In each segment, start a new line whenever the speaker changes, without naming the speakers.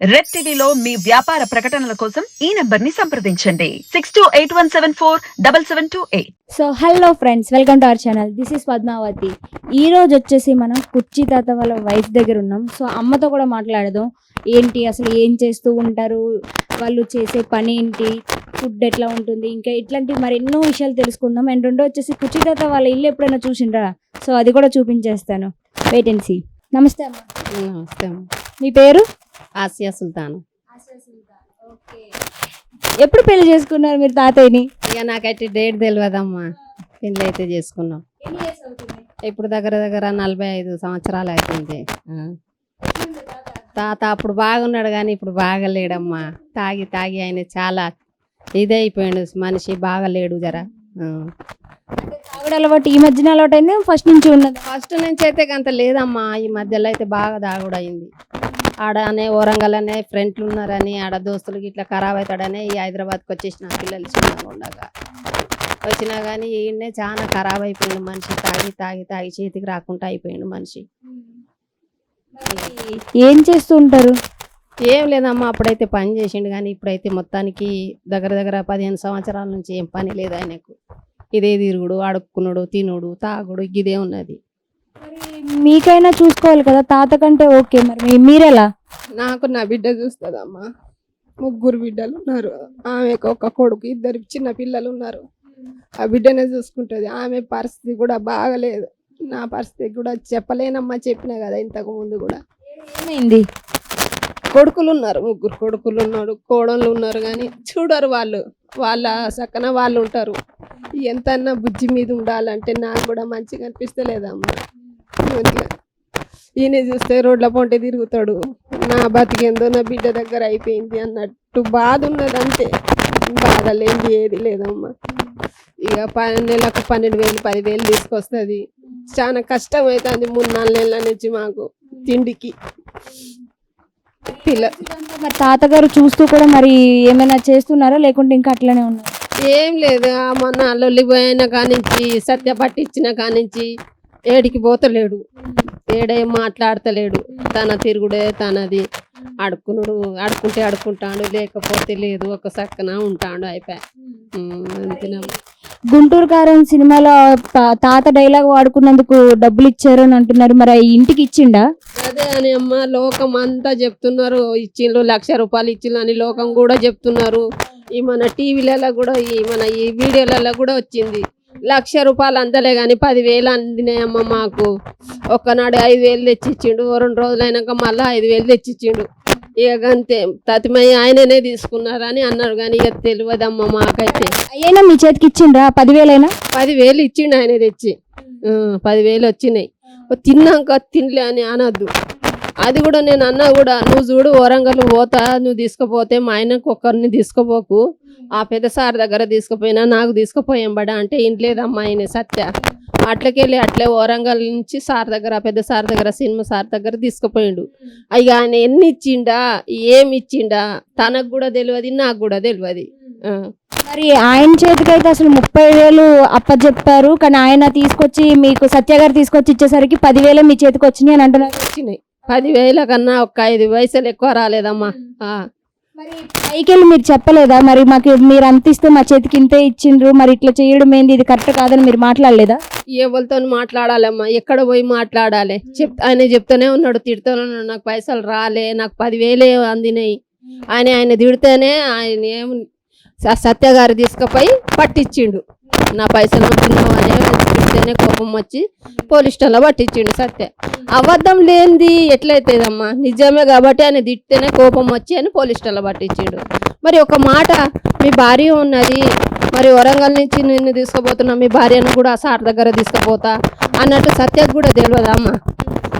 Red టీవీలో మీ వ్యాపార ప్రకటనల కోసం ఈ నెంబర్ని సంప్రదించండి. Six two eight one seven four double seven two eight.
So hello friends welcome to our channel this is Padmavati ఈ రోజు వచ్చేసి మనం కుర్చీ తాత వాళ్ళ వైఫ్ దగ్గర ఉన్నాం. సో అమ్మతో కూడా మాట్లాడదాం. ఏంటి అసలు ఏం చేస్తూ ఉంటారు? వాళ్ళు చేసే పని ఏంటి? ఫుడ్ ఎట్లా ఉంటుంది? ఇంకా ఇట్లాంటి మరి ఎన్నో విషయాలు తెలుసుకుందాం. అండ్ రెండో వచ్చేసి కుర్చీ తాత వాళ్ళ ఇల్లు ఎప్పుడైనా చూసిండ్రా? సో అది కూడా చూపించేస్తాను. వెయిట్ అండ్ సీ నమస్తే అమ్మ.
నమస్తే అమ్మ.
మీ పేరు?
ఆసియా సుల్తాన్.
ఎప్పుడు పెళ్ళి చేసుకున్నారు మీరు తాతయ్యని?
ఇక నాకైతే డేట్ తెలియదమ్మా పెళ్ళి అయితే చేసుకున్నాం. ఇప్పుడు దగ్గర దగ్గర నలభై ఐదు సంవత్సరాలు అవుతుంది. తాత? అప్పుడు బాగున్నాడు కానీ ఇప్పుడు బాగలేడమ్మా. తాగి తాగి ఆయన చాలా ఇదైపోయాడు. మనిషి బాగలేడు జర.
తాగుడు అలవాటు ఈ మధ్యన అలవాటు అయింది ఫస్ట్ నుంచి ఉన్నది?
ఫస్ట్ నుంచి అయితే అంత లేదమ్మా. ఈ మధ్యలో అయితే బాగా దాగుడు అయింది. వరంగల్ అనే ఫ్రెండ్లు ఉన్నారని ఆడ దోస్తులకి ఇట్లా ఖరాబ్ అవుతాడని ఈ హైదరాబాద్కి వచ్చేసిన పిల్లలు చిన్నగా ఉండగా. వచ్చినా కానీ ఈయన్నే చాలా ఖరాబ్ అయిపోయిండు మనిషి. తాగి తాగి తాగి చేతికి రాకుండా అయిపోయిండు మనిషి.
ఏం చేస్తూ ఉంటారు
ఏం లేదమ్మా అప్పుడైతే పని చేసిండు కానీ ఇప్పుడైతే మొత్తానికి దగ్గర దగ్గర పదిహేను సంవత్సరాల నుంచి ఏం పని లేదు ఆయనకు. ఇదే తిరుగుడు అడుక్కునుడు తినుడు తాగుడు ఇదే ఉన్నది.
మీకైనా చూసుకోవాలి కదా తాత కంటే ఓకే మరి. మీరెలా?
నాకు నా బిడ్డ చూస్తుందమ్మా. ముగ్గురు బిడ్డలు ఉన్నారు. ఆమెకు ఒక కొడుకు ఇద్దరు చిన్న పిల్లలు ఉన్నారు. ఆ బిడ్డనే చూసుకుంటుంది. ఆమె పరిస్థితి కూడా బాగలేదు. నా పరిస్థితి కూడా చెప్పలేనమ్మా చెప్పినా కదా ఇంతకు ముందు కూడా.
ఏమైంది?
కొడుకులు ఉన్నారు ముగ్గురు కొడుకులు ఉన్నారు కోడళ్ళు ఉన్నారు కానీ చూడరు వాళ్ళు. వాళ్ళ సక్కన వాళ్ళు ఉంటారు. ఎంతన్నా బుజ్జి మీద ఉండాలంటే నాకు కూడా మంచిగా అనిపిస్తలేదమ్మా. మంచిగా. ఈయన చూస్తే రోడ్ల పొంటే తిరుగుతాడు. నా బతికేందో నా బిడ్డ దగ్గర అయిపోయింది అన్నట్టు బాధ ఉన్నది అంతే. బాధ లేనిది ఏది లేదమ్మా. ఇక ప- నెలకు పన్నెండు వేలు పదివేలు తీసుకొస్తుంది. చాలా కష్టం అవుతుంది మూడు నాలుగు నెలల నుంచి మాకు తిండికి. పిల్ల
మరి తాతగారు చూస్తూ కూడా మరి ఏమైనా చేస్తున్నారా? లేకుంటే ఇంకా అట్లనే ఉన్నారు?
ఏం లేదు. మొన్న లొల్లిపోయిన కానించి సత్య పట్టించిన కానించి ఏడికి పోతలేడు. ఏడేం మాట్లాడతలేడు. తన తిరుగుడే తనది. అడుక్కునుడు అడుక్కుంటే అడుక్కుంటాడు లేకపోతే లేదు. ఒక సక్కన ఉంటాడు అయిపోయి అంతేనమ్మా
గుంటూరు కారం సినిమాలో తాత డైలాగ్ వాడుకున్నందుకు డబ్బులు ఇచ్చారు అని అంటున్నారు. మరి ఇంటికి ఇచ్చిండా?
అదే అని అమ్మ లోకం అంతా చెప్తున్నారు. ఇచ్చిండ్రు లక్ష రూపాయలు ఇచ్చిండ్రు అని లోకం కూడా చెప్తున్నారు. ఈ మన టీవీలలో కూడా ఈ మన ఈ వీడియోలలో కూడా వచ్చింది. లక్ష రూపాయలు అందలే కానీ పదివేలు అందినాయమ్మ మాకు. ఒక్కనాడు ఐదు వేలు తెచ్చిచ్చిండు రెండు రోజులు అయినాక మళ్ళీ ఐదు వేలు తెచ్చిచ్చిండు. ఇక అంతే తతిమయ్య ఆయననే తీసుకున్నారని అన్నారు కానీ ఇక తెలియదమ్మా మాకైతే.
అయ్యైనా మీ చేతికి ఇచ్చిండ్రా? పదివేలైనా?
పదివేలు ఇచ్చిండు ఆయన తెచ్చి. పదివేలు వచ్చినాయి. తిన్నాక తినలే అని అనొద్దు. అది కూడా నేను అన్నా కూడా నువ్వు చూడు వరంగల్ పోతా నువ్వు తీసుకుపోతే మా ఆయనకు ఒక్కరిని తీసుకుపోకు. ఆ పెద్ద సార్ దగ్గర తీసుకుపోయినా నాకు తీసుకుపోయాం బడ అంటే ఇంట్లేదమ్మా ఆయన సత్య. అట్లకెళ్ళి అట్లే వరంగల్ నుంచి సార్ దగ్గర ఆ పెద్ద సార్ దగ్గర సినిమా సార్ దగ్గర తీసుకుపోయిండు. అయ్య ఆయన ఎన్ని ఇచ్చిండా ఏమి ఇచ్చిండా తనకు కూడా తెలియదు నాకు కూడా తెలియదు.
మరి ఆయన చేతికి అయితే అసలు ముప్పై వేలు అప్పచెప్పారు కానీ ఆయన తీసుకొచ్చి మీకు సత్య గారు తీసుకొచ్చి ఇచ్చేసరికి పదివేలే మీ చేతికి వచ్చినాయి అని అంటున్నారు.
వచ్చినాయి. పదివేల కన్నా ఒక ఐదు పైసలు ఎక్కువ రాలేదమ్మా. ఆ.
మరి చెప్పలేదా? మరి మాకు మీరు అంత ఇస్తే మా చేతికి ఇంతే ఇచ్చిండ్రు. మరి ఇట్లా చేయడం ఏంది? ఇది కరెక్ట్ కాదని మీరు మాట్లాడలేదా?
ఎవరితో మాట్లాడాలమ్మా. ఎక్కడ పోయి మాట్లాడాలి? చెప్ ఆయన చెప్తూనే ఉన్నాడు తిడుతూనే ఉన్నాడు. నాకు పైసలు రాలే నాకు పదివేలే అందినాయి. ఆయన ఆయన తిడితేనే ఆయన ఏం సత్య గారు తీసుకుపోయి పట్టించిండు. నా పైసలు అంటున్నావు అని కోపం వచ్చి పోలీస్ స్టేషన్లో పట్టించిండు సత్య. అబద్ధం లేనిది ఎట్లయితేదమ్మా? నిజమే కాబట్టి ఆయన తిడితేనే కోపం వచ్చి అని పోలీస్ స్టేషన్లో పట్టించిండు. మరి ఒక మాట మీ భార్య ఉన్నది మరి వరంగల్ నుంచి నిన్ను తీసుకుపోతున్నా మీ భార్యను కూడా సార్ దగ్గర తీసుకుపోతా అన్నట్టు సత్యకు కూడా తెలియదమ్మా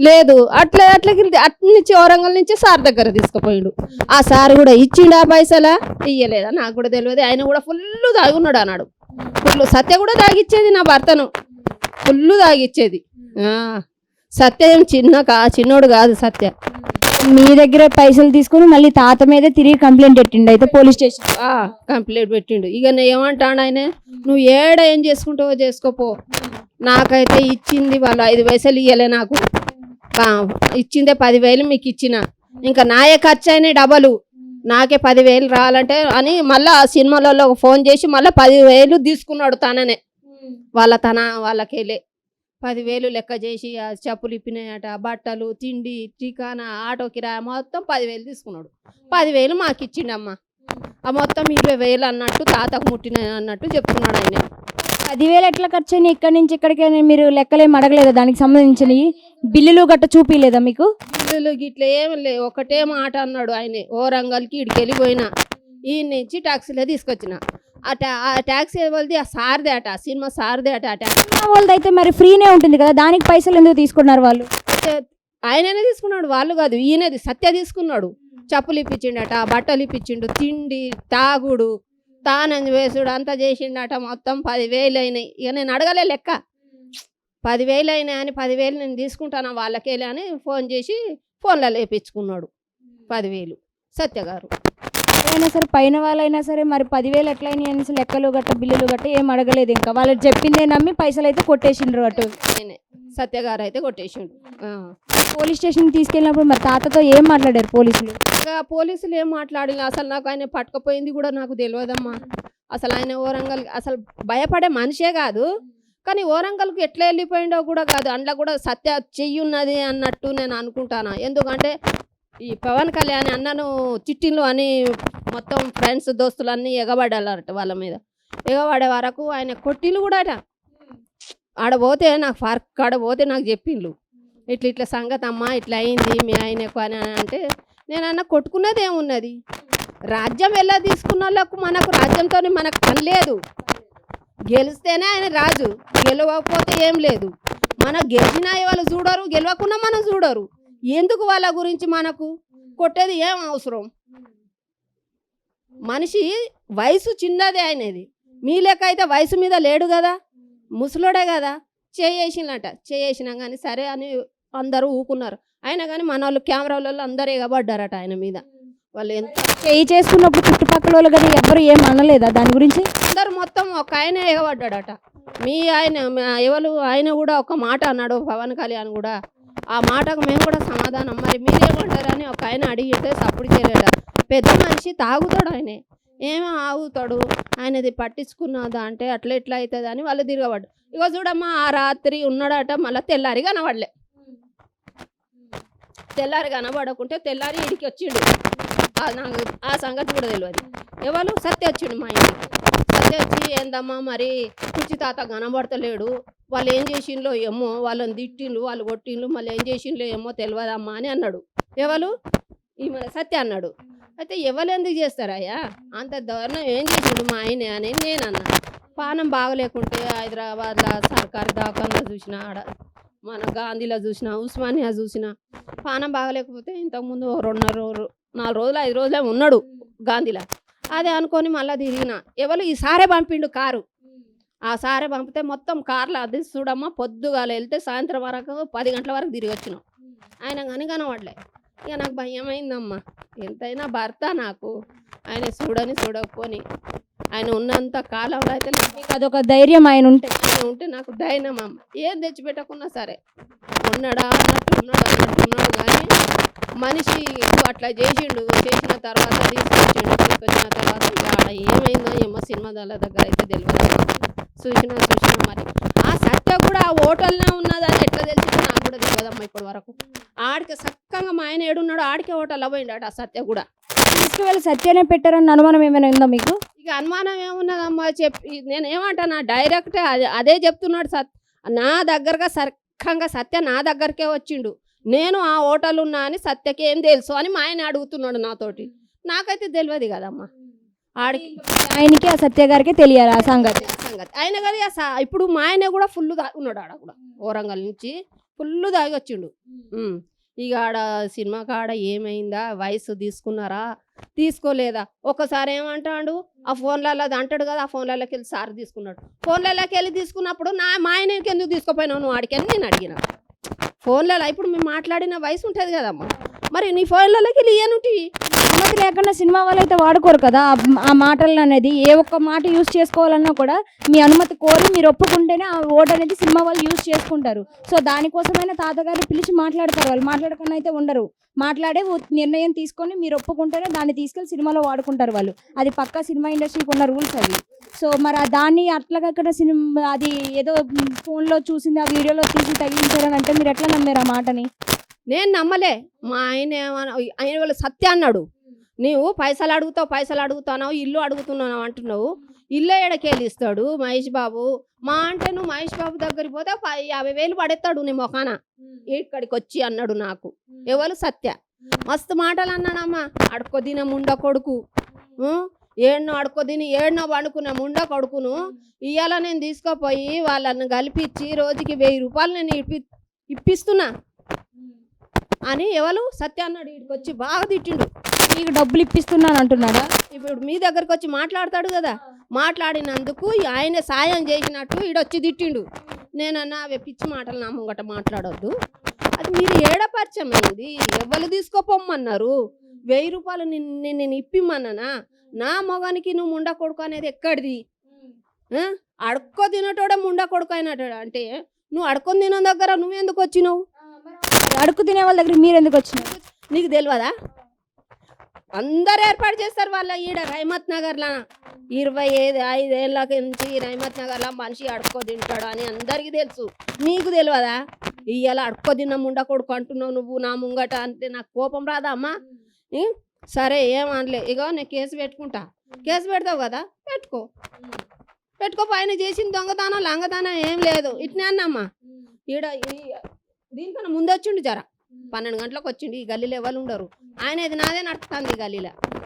లేదు. అట్లా అట్లా అటు నుంచి వరంగల్ నుంచి సార్ దగ్గర తీసుకుపోయిండు. ఆ సార్ కూడా ఇచ్చిండా పైసలా? ఇయ్యలేదా? నాకు కూడా తెలియదు. ఆయన కూడా ఫుల్ తాగున్నాడు అన్నాడు. ఫుల్ సత్య కూడా తాగిచ్చేది నా భర్తను. ఫుల్ తాగిచ్చేది. ఆ, సత్య ఏం చిన్న కా చిన్నోడు కాదు సత్య.
మీ దగ్గర పైసలు తీసుకొని మళ్ళీ తాత మీద తిరిగి కంప్లైంట్ పెట్టిండు అయితే పోలీస్ స్టేషన్.
ఆ కంప్లైంట్ పెట్టిండు. ఇక నేను ఏమంటాడు ఆయన? నువ్వు ఏడ ఏం చేసుకుంటావో చేసుకోపో. నాకైతే ఇచ్చింది వాళ్ళు ఐదు పైసలు ఇయ్యలే నాకు. ఆ, ఇచ్చిందే పదివేలు మీకు ఇచ్చిన. ఇంకా నాయే ఖర్చు అయినాయి డబలు. నాకే పదివేలు రావాలంటే అని మళ్ళీ ఆ సినిమాలలో ఫోన్ చేసి మళ్ళీ పదివేలు తీసుకున్నాడు తననే. వాళ్ళ తన వాళ్ళకెళ్ళే పదివేలు లెక్క చేసి చెప్పులు ఇప్పినాయట బట్టలు తిండి టికానా ఆటో కిరాయి మొత్తం పదివేలు తీసుకున్నాడు. పదివేలు మాకు ఇచ్చిండమ్మ ఆ మొత్తం ఇరవై వేలు అన్నట్టు తాతకు ముట్టిన అన్నట్టు చెప్తున్నాడు ఆయన.
పదివేలు ఎట్లా ఖర్చు అయినాయి ఇక్కడి నుంచి ఇక్కడికి మీరు లెక్కలేం అడగలేదా? దానికి సంబంధించినవి బిల్లులు గట్ట చూపిలేదా మీకు?
బిల్లులు గిట్ల ఏం లే ఒకటే మాట అన్నాడు ఆయన. ఓరంగల్కి ఇడికి వెళ్ళిపోయినా ఈ నుంచి టాక్సీలో తీసుకొచ్చిన. ఆ ఆ ట్యాక్సీ ఎవరిది? ఆ సార్దే అట ఆ సినిమా సార్దే అట ఆ ట్యాక్సీ
వాళ్ళది అయితే మరి ఫ్రీనే ఉంటుంది కదా? దానికి పైసలు ఎందుకు తీసుకున్నారు వాళ్ళు?
ఆయననే తీసుకున్నాడు వాళ్ళు కాదు ఈయనది సత్య తీసుకున్నాడు. చెప్పులు ఇప్పించిండట బట్టలు ఇప్పించిండు తిండి తాగుడు తానం వేసుడు అంతా చేసిండట మొత్తం పదివేలు అయినాయి. ఇక నేను అడగలే లెక్క. పదివేలు అయినాయి అని పదివేలు నేను తీసుకుంటాను వాళ్ళకేలే అని ఫోన్ చేసి ఫోన్లో లేపించుకున్నాడు పదివేలు. సత్య గారు.
అయినా సరే పైన వాళ్ళైనా సరే మరి పదివేలు ఎట్లయినాయి అనేసి లెక్కలు గట్ట బిల్లులు గట్ట ఏం అడగలేదు ఇంకా. వాళ్ళు చెప్పిందే నమ్మి పైసలు అయితే కొట్టేసిండ్రు అటు.
ఆయనే. సత్య గారు అయితే కొట్టేసిండు.
పోలీస్ స్టేషన్ తీసుకెళ్ళినప్పుడు మరి తాతతో ఏం మాట్లాడారు పోలీసులు?
ఇంకా పోలీసులు ఏం మాట్లాడిన అసలు నాకు ఆయన పట్టుకపోయింది కూడా నాకు తెలియదమ్మా అసలు ఆయన ఓరంగల్ అసలు భయపడే మనిషే కాదు. కానీ ఓరంగల్కి ఎట్లా వెళ్ళిపోయిండో కూడా కాదు. అందులో కూడా సత్య చెయ్యి ఉన్నది అన్నట్టు నేను అనుకుంటాను? ఎందుకంటే ఈ పవన్ కళ్యాణ్ అన్నను చిట్టిన్లు అని మొత్తం ఫ్రెండ్స్ దోస్తులు అన్నీ ఎగబడాలట వాళ్ళ మీద. ఎగబడే వరకు ఆయన కొట్టిలు కూడా అట ఆడ పోతే నాకు ఫార్క్ ఆడ పోతే నాకు చెప్పిండ్లు. ఇట్లా ఇట్లా సంగతి ఇట్లా అయింది మీ ఆయనకు అని అంటే నేనన్నా కొట్టుకున్నది ఏమున్నది? రాజ్యం ఎలా తీసుకున్న వాళ్ళకు మనకు రాజ్యంతో మనకు పని లేదు. గెలిస్తేనే ఆయన రాజు గెలవకపోతే ఏం లేదు. మన గెలిచిన వాళ్ళు చూడరు గెలవకుండా మనం చూడరు. ఎందుకు వాళ్ళ గురించి మనకు? కొట్టేది ఏం అవసరం? మనిషి వయసు చిన్నదే ఆయనది. మీ లెక్క అయితే వయసు మీద లేడు కదా? ముసలోడే కదా? చేయేసినట చేయేసినా కానీ సరే అని అందరూ ఊకున్నారు. అయినా కానీ మన వాళ్ళు కెమెరాలలో అందరూ ఎగబడ్డారట ఆయన మీద. వాళ్ళు ఎంత
చేయి చేసుకున్నప్పుడు చుట్టుపక్కల వాళ్ళు కదా ఎవరు ఏం అనలేదా దాని గురించి?
అందరు మొత్తం ఒక ఆయన ఎగబడ్డాడట. మీ ఆయన ఎవరు ఆయన కూడా ఒక మాట అన్నాడు పవన్ కళ్యాణ్ కూడా. ఆ మాటకు మేము కూడా సమాధానం. మరి మీరేమంటారని ఒక ఆయన అడిగితే సప్పుడు చేయలేట. పెద్ద మనిషి తాగుతాడు ఆయనే. ఏమో ఆగుతాడు? ఆయనది పట్టించుకున్నదా అంటే అట్లా ఎట్లా అవుతుంది అని వాళ్ళు తిరగబడ్డు ఇగో చూడమ్మా ఆ రాత్రి ఉన్నాడట మళ్ళీ తెల్లారి కనబడలే. తెల్లారి కనబడకుంటే తెల్లారి ఇడికి వచ్చిండు. నాకు ఆ సంగతి కూడా తెలియదు ఎవరు? సత్య వచ్చిండు మా ఇంటికి. సత్య వచ్చి ఏందమ్మా మరి? కుచ్చి తాత కనబడతలేడు. వాళ్ళు ఏం చేసిండ్లో ఏమో వాళ్ళని తిట్టిండ్లు వాళ్ళు కొట్టిండ్లు మళ్ళీ ఏం చేసిండ్లో ఏమో తెలియదమ్మా అని అన్నాడు. ఎవరు? ఈమె సత్య అన్నాడు. అయితే ఎవరు ఎందుకు చేస్తారయ్యా? అంత దారుణం ఏం చేసిండు మా ఆయన అని నేను అన్నా పానం బాగలేకుంటే హైదరాబాద్లో సర్కార్ దాఖల్లో చూసిన ఆడ మన గాంధీలో చూసిన ఉస్మానియా చూసిన పానం బాగలేకపోతే ఇంతకుముందు ఓ రెండున్నర నాలుగు రోజులు ఐదు రోజులే ఉన్నాడు గాంధీలో. అదే అనుకొని మళ్ళీ తిరిగిన. ఎవరు ఈ సారే పంపిండు కారు. ఆ సారే పంపితే మొత్తం కార్లో అది చూడమ్మా పొద్దుగాల వెళ్తే సాయంత్రం వరకు పది గంటల వరకు తిరిగి వచ్చినాం. ఆయన కానీ కనబడలే. ఇక నాకు భయమైందమ్మా. ఎంతైనా భర్త నాకు. ఆయన చూడని చూడకపోని. ఆయన ఉన్నంత కాలంలో అయితే నాకు
మీకు అదొక ధైర్యం ఆయన ఉంటే.
ఆయన ఉంటే నాకు ధైర్యం అమ్మ. ఏం తెచ్చిపెట్టకున్నా సరే. ఉన్నాడా అన్నట్టు ఉన్నాడు అన్నట్టు ఉన్నాడు కానీ మనిషి అట్లా చేసిండు. చేసిన తర్వాత తీసుకొచ్చిండు. తీసుకొచ్చిన తర్వాత ఆడ ఏమైందో ఏమో సినిమా దాల దగ్గర అయితే తెలియదు చూసినా చూసినా మరి. ఆ సత్య కూడా ఆ హోటల్నే ఉన్నదని ఎట్లా తెలిసిందో నాకు కూడా తెలియదమ్మా ఇప్పటి వరకు. ఆడికి చక్కగా మా ఆయన ఏడున్నాడు ఆడికే హోటల్ పోయిండాడు ఆ సత్య కూడా.
తీసుకువెళ్ళి సత్యనే పెట్టారన్న అనుమానం ఏమైనా ఉందా మీకు?
ఇక అనుమానం ఏమున్నదమ్మా చెప్పి నేను ఏమంటానా డైరెక్ట్ అదే అదే చెప్తున్నాడు సత్ నా దగ్గరగా సర్కంగా సత్య నా దగ్గరకే వచ్చిండు. నేను ఆ హోటల్ ఉన్నా అని సత్యకి ఏం తెలుసు అని మా ఆయన అడుగుతున్నాడు నాతోటి. నాకైతే తెలియదు కదమ్మా. ఆడికి
ఆయనకి ఆ సత్య గారికి తెలియాలి ఆ సంగతి.
సంగతి. అయినా కానీ ఆ స- ఇప్పుడు మా ఆయన కూడా ఫుల్ ఉన్నాడు ఆడ కూడా. ఓరంగల్ నుంచి ఫుల్ తాగి వచ్చిండు. ఇక ఆడ సినిమా కాడ ఏమైందా? వయసు తీసుకున్నారా? తీసుకోలేదా? ఒకసారి ఏమంటాడు? ఆ ఫోన్లలో అది అంటాడు కదా ఆ ఫోన్లలోకి వెళ్ళి సార్ తీసుకున్నాడు. ఫోన్లలోకి వెళ్ళి తీసుకున్నప్పుడు నా మా ఆయనకి ఎందుకు తీసుకుపోయినావు? నువ్వు ఆడికి నేను అడిగిన. ఫోన్లలో ఇప్పుడు మేము మాట్లాడిన వయసు ఉంటుంది కదమ్మా. మరి నీ ఫోన్లలోకి వెళ్ళి ఇయ్యనుంటి
అనుమతి లేకుండా సినిమా వాళ్ళు అయితే వాడుకోరు కదా. ఆ- మాటలు అనేది ఏ ఒక్క మాట యూజ్ చేసుకోవాలన్నా కూడా మీ అనుమతి కోరి మీరు ఒప్పుకుంటేనే ఆ ఓట్ అనేది సినిమా వాళ్ళు యూజ్ చేసుకుంటారు. సో దానికోసమైనా తాతగారిని పిలిచి మాట్లాడతారు. వాళ్ళు మాట్లాడకుండా అయితే ఉండరు. మాట్లాడే నిర్ణయం తీసుకొని మీరు ఒప్పుకుంటేనే దాన్ని తీసుకెళ్ళి సినిమాలో వాడుకుంటారు వాళ్ళు. అది పక్కా సినిమా ఇండస్ట్రీకి ఉన్న రూల్స్ అవి. సో మరి ఆ దాన్ని అట్లగక్కడ సినిమా అది ఏదో ఫోన్లో చూసింది ఆ వీడియోలో చూసి తగ్గించారని అంటే మీరు ఎట్లా నమ్మారు ఆ మాటని?
నేను నమ్మలే. మా ఆయన ఆయన వాళ్ళు సత్య అన్నాడు. నీవు పైసలు అడుగుతావు పైసలు అడుగుతావు ఇల్లు అడుగుతున్నావు అంటున్నావు. ఇల్లు ఎడకెళ్ళి ఇస్తాడు మహేష్ బాబు. మా అంటే నువ్వు మహేష్ బాబు దగ్గరికి పోతే యాభై వేలు పడేస్తాడు నీ మొఖాన. ఇక్కడికి వచ్చి అన్నాడు నాకు. ఎవరు సత్య? మస్తు మాటలు అన్నానమ్మా అడుక్కో తిన ముండ కొడుకు? ఏడ్నో అడుక్కో తిని ఏడ్నో పండుకున్న ముండ కొడుకును. ఇవాళ నేను తీసుకుపోయి వాళ్ళని కలిపించి రోజుకి వెయ్యి రూపాయలు నేను ఇప్పి ఇప్పిస్తున్నా. అని ఎవరు సత్య అన్నాడు. వీడికి వచ్చి బాగా తిట్టిండు.
మీకు డబ్బులు ఇప్పిస్తున్నాను అంటున్నారా
ఇప్పుడు మీ దగ్గరకు వచ్చి మాట్లాడతాడు కదా. మాట్లాడినందుకు ఆయన సాయం చేసినట్టు ఈడొచ్చి తిట్టిండు. నేనన్నా అవి పిచ్చి మాటలు నా ముంగట మాట్లాడొద్దు. అది మీరు ఏడపరిచయం అయింది ఎవరు తీసుకోపోమన్నారు వెయ్యి రూపాయలు నిన్ను నేను ఇప్పిమ్మన్నానా? నా మొగానికి నువ్వు ముండ కొడుకు అనేది ఎక్కడిది? అడుక్కో తినటోడే ముండ కొడుకు అయినట్టు. అంటే నువ్వు అడుక్కొని తిన దగ్గర నువ్వెందుకు వచ్చినావు?
అడుగు తినే వాళ్ళ దగ్గర మీరు ఎందుకు వచ్చినారు?
నీకు తెలియదా అందరు ఏర్పాటు చేస్తారు వాళ్ళ ఈడ రైమత్ నగర్లో ఇరవై ఐదు ఐదేళ్ళ నుంచి రైమత్ నగర్లో మనిషి అడుక్కో తింటాడు అని అందరికీ తెలుసు. నీకు తెలియదా? ఇవాళ అడుక్కో తిన్న ముండ కొడుకు అంటున్నావు నువ్వు నా ముంగట అంటే నాకు కోపం రాదా అమ్మా? ఈ? సరే ఏమనలే ఇగో నేను కేసు పెట్టుకుంటా. కేసు పెడతావు కదా? పెట్టుకో. పెట్టుకో పైన చేసిన దొంగదానం లంగదానం ఏం లేదు. ఇట్నే అన్నమ్మా ఈడ దీనికన్నా ముందొచ్చిండు జరా జర. పన్నెండు గంటలకు వచ్చిండు. ఈ గల్లీలో ఎవరు ఉండరు. ఆయన ఇది నాదే నడుపుతుంది ఈ గల్లీలో.